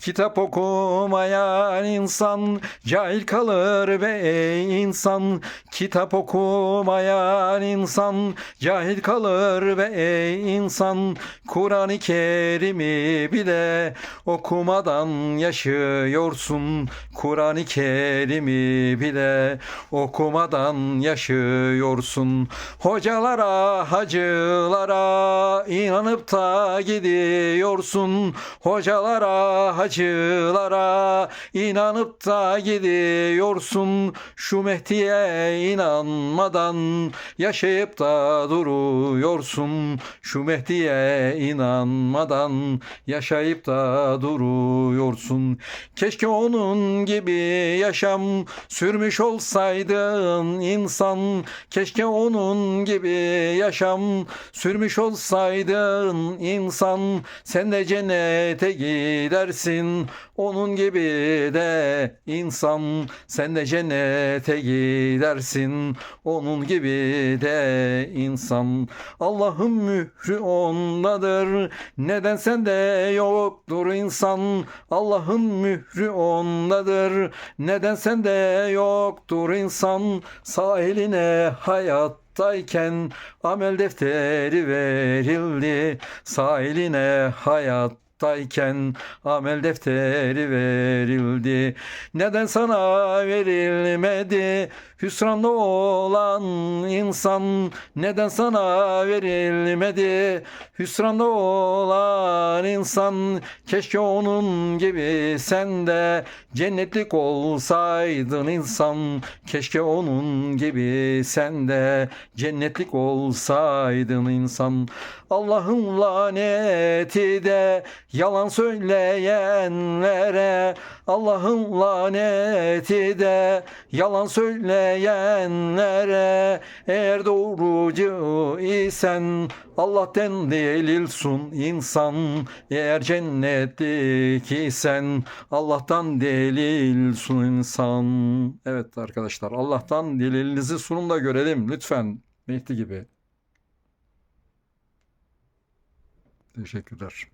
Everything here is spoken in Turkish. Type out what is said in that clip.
Kitap okumayan insan cahil kalır be insan. Kitap okumayan insan cahil kalır be insan. Kur'an-ı Kerim'i bile okumadan yaşıyorsun. Kur'an-ı Kerim'i bile okumadan yaşıyorsun. Hocalara, hacılara inanıp da gidiyorsun. Hocalara, hacılara inanıp da gidiyorsun. Şu Mehdi'ye inanmadan yaşayıp da duruyorsun. Şu Mehdi'ye inanmadan yaşayıp da duruyorsun. Keşke onun gibi yaşam sürmüş olsaydın insan. Keşke onun gibi yaşam sürmüş olsaydın insan. Sen de cennete gidersin. Onun gibi de insan. Sen de cennete gidersin. Onun gibi de insan. Allah'ın mührü ondadır. Neden sende yoktur insan? Allah'ın mührü ondadır. Neden sende yoktur insan? Sahiline hayattayken amel defteri verildi. Sahiline hayat hayattayken amel defteri verildi. Neden sana verilmedi hüsranlı olan insan? Neden sana verilmedi hüsranlı olan insan? Keşke onun gibi sen de cennetlik olsaydın insan. Keşke onun gibi sen de cennetlik olsaydın insan. Allah'ın laneti de yalan söyleyenlere Allah'ın laneti de yalan söyleyenlere eğer doğrucu isen Allah'tan delilsun insan. Eğer cennetlik isen Allah'tan delilsun insan. Evet arkadaşlar Allah'tan delilinizi sunun da görelim lütfen. Mehdi gibi. Teşekkürler.